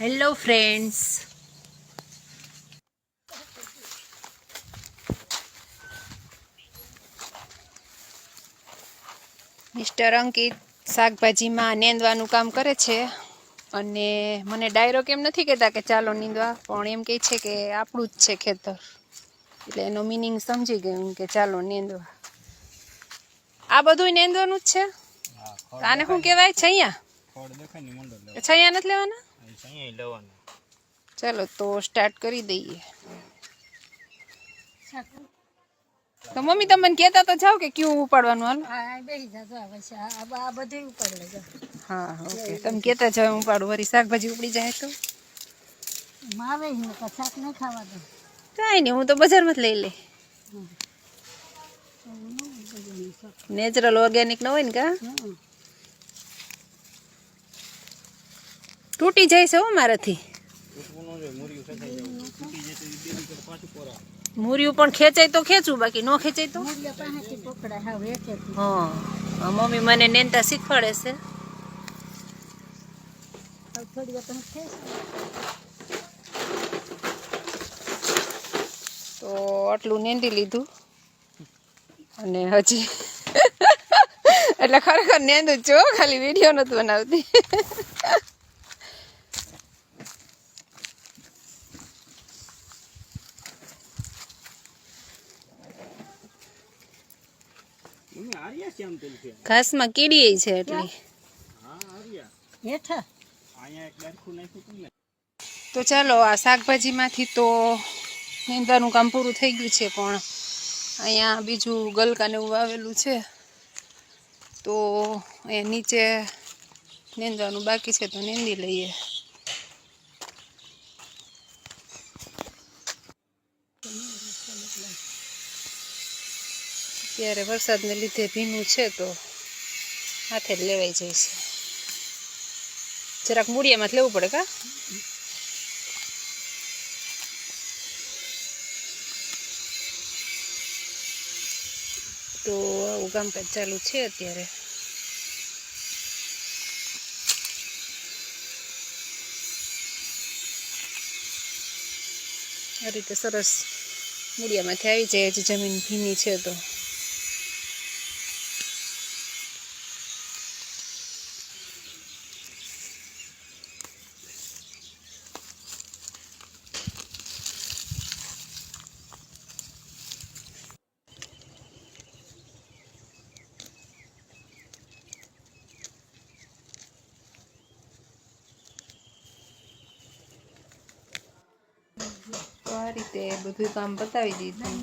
Hello friends mister અંકિત શાકભાજીમાં નેંદવાનું કામ કરે છે અને મને ડાયરો કેમ નથી કહેતા કે ચાલો નીંદવા પણ એમ કહે છે કે આપણું જ છે ખેતર. એટલે એનો મિનિંગ સમજી ગયું કે ચાલો નીંદવા. આ બધું નીંદવાનું જ છે? આને શું કહેવાય? છૈયા? છૈયા નથી લેવાના? અહીંયા લેવાનું. ચાલો તો સ્ટાર્ટ કરી દઈએ. તો મમ્મી તમે મને કહેતા તો જાવ કે ક્યું ઉપાડવાનું હાલ. હા બેસી જાજો હવે આ બધું ઉપર લેજો. હા ઓકે. તમે કહેતા જાવ હું ઉપાડું. વળી શાકભાજી ઉપડી જાય તો? માવે ને તો શાક નહીં ખાવા દો. કાંઈ નહીં હું તો બજારમાં જ લઈ. લે નેચરલ ઓર્ગેનિક ન હોય ને કા? તૂટી જાય છે હો મારાથી. મૂર્યું પણ ખેંચાય તો ખેંચું, બાકી ન ખેંચાય તો? હા મમ્મી મને નેનતા શીખવાડે છે. તો આટલું નેંદી લીધું. અને હજી એટલે ખરેખર નેંદું જ ખાલી વીડિયો નથી બનાવતી મમ્મી આર્યા શ્યામ તેલ છે ઘાસમાં કીડી છે એટલી. હા આર્યા હેઠા. અહીંયા એક ડારખું નાખ્યું હતું ને. તો ચાલો આ શાકભાજીમાંથી તો નીંદવાનું કામ પૂરું થઈ ગયું છે પણ અહીંયા બીજું ગલકાને એવું વાવેલું છે. તો એ નીચે નીંદવાનું બાકી છે તો નીંદી લઈએ. અત્યારે વરસાદને લીધે ભીનું છે તો હાથે જ લેવાઈ જાય છે. જરાક મૂળિયામાં જ લેવું પડે કા? તો આવું કામકાજ ચાલુ છે અત્યારે. આ રીતે સરસ મૂળિયામાંથી આવી જાય, હજી જમીન ભીની છે તો. રીતે બધું કામ બતાવી દીધું.